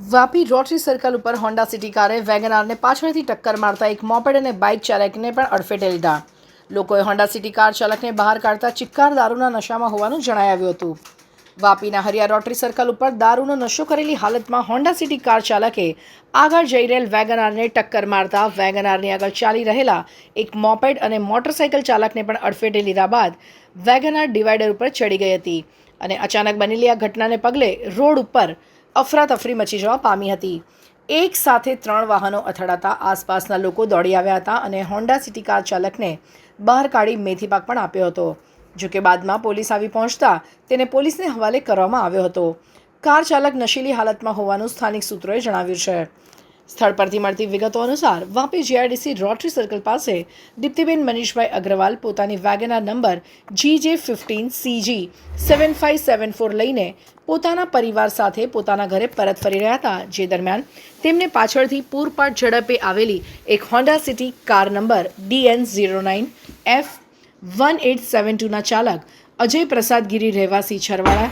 Vapi rotary circle ઉપર Honda City કારે વેગનારને પાછળથી ટક્કર મારતા એક મોપેડ અને બાઇક ચાલકને પણ અડફેટે લીધા. લોકોએ હોન્ડા સિટી કાર ચાલકને બહાર કાઢતા ચિક્કાર દારૂના નશામાં હોવાનું જણાઈ આવ્યું હતું. વાપીના હરિયા રોટરી સર્કલ ઉપર દારૂનો નશો કરેલી હાલતમાં હોન્ડા સિટી કાર ચાલકે આગળ જઈ રહેલ વેગનારને ટક્કર મારતા વેગનારની આગળ ચાલી રહેલા એક મોપેડ અને મોટરસાઇકલ ચાલકને પણ અડફેટે લીધા બાદ વેગનાર ડિવાઈડર ઉપર ચડી ગઈ હતી અને અચાનક બનેલી આ ઘટનાને પગલે રોડ ઉપર અફરાતફરી મચી જવા પામી હતી. એક સાથે ત્રણ વાહનો અથડાતા આસપાસના લોકો દોડી આવ્યા હતા અને હોન્ડા સિટી કાર ચાલકને બહાર કાઢી મેથી પાક પણ આપ્યો હતો. જોકે બાદમાં પોલીસ આવી પહોંચતા તેને પોલીસને હવાલે કરવામાં આવ્યો હતો. કાર ચાલક નશીલી હાલતમાં હોવાનું સ્થાનિક સૂત્રોએ જણાવ્યું છે. સ્થળ પરથી મળતી વિગતો અનુસાર, વાપી જીઆઈડીસી રોટરી સર્કલ પાસે દીપ્તિબેન મનીષભાઈ અગ્રવાલ પોતાની wagon R number G J fifteen C G seven five seven four લઈને પોતાના પરિવાર સાથે પોતાના ઘરે પરત ફરી રહ્યા હતા. જે દરમિયાન તેમને પાછળથી પૂરપાટ ઝડપે આવેલી એક Honda City car number DN zero nine F one eight seven ટુના ચાલક અજય પ્રસાદ ગીરી રહેવાસી છરવાડા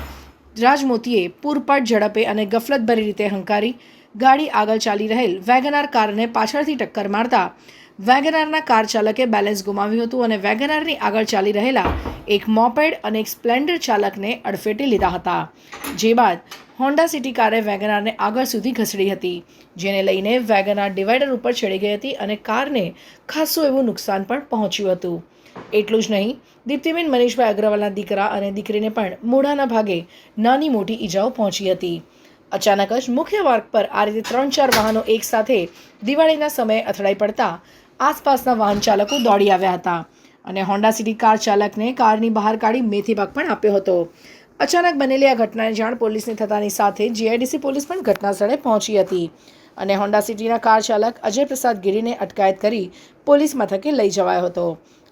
રાજમોતીએ પૂરપાટ ઝડપે અને ગફલતભરી રીતે હંકારી ગાડી આગળ ચાલી રહેલ વેગનાર કારને પાછળથી ટક્કર મારતા વેગનારના કાર ચાલકે બેલેન્સ ગુમાવ્યું હતું અને વેગનારની આગળ ચાલી રહેલા એક મોપેડ અને એક સ્પ્લેન્ડર ચાલકને અડફેટે લીધા હતા. જે બાદ હોન્ડા સિટી કારે વેગનારને આગળ સુધી ઘસડી હતી, જેને લઈને વેગનાર ડિવાઈડર ઉપર ચડી ગઈ હતી અને કારને ખાસું એવું નુકસાન પણ પહોંચ્યું હતું. એટલું જ નહીં, દીપ્તિબેન મનીષભાઈ અગ્રવાલના દીકરા અને દીકરીને પણ મોઢાના ભાગે નાની મોટી ઈજાઓ પહોંચી હતી. અચાનક જ મુખ્ય માર્ગ પર આ રીતે ત્રણ ચાર વાહનો એકસાથે દિવાળીના સમયે અથડાઈ પડતા આસપાસના વાહન ચાલકો દોડી આવ્યા હતા અને હોન્ડા સિટી કાર ચાલકને કારની બહાર કાઢી મેથી પાક પણ આપ્યો હતો. અચાનક બનેલી આ ઘટનાની જાણ પોલીસને થતાની સાથે જીઆઈડીસી પોલીસ પણ ઘટનાસ્થળે પહોંચી હતી અને હોન્ડા સિટીના કાર ચાલક અજય પ્રસાદ ગીરીને અટકાયત કરી પોલીસ મથકે લઈ જવાયો હતો.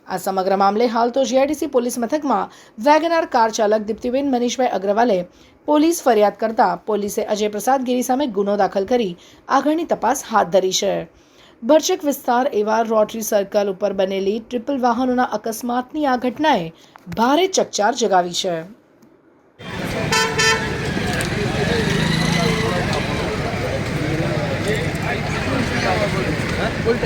આ સમગ્ર મામલે હાલ તો જીઆઈડીસી પોલીસ મથકમાં વેગનાર કાર ચાલક દીપ્તિબેન મનીષભાઈ અગ્રવાલે પોલીસ ફરિયાદ કરતા પોલીસે અજય પ્રસાદ ગીરી સામે ગુનો દાખલ કરી આગળની તપાસ હાથ ધરી છે. ભરચક વિસ્તાર એવા રોટરી સર્કલ ઉપર બનેલી ટ્રિપલ વાહનોના અકસ્માતની આ ઘટનાએ ભારે ચકચાર જગાવી છે. ફૂલ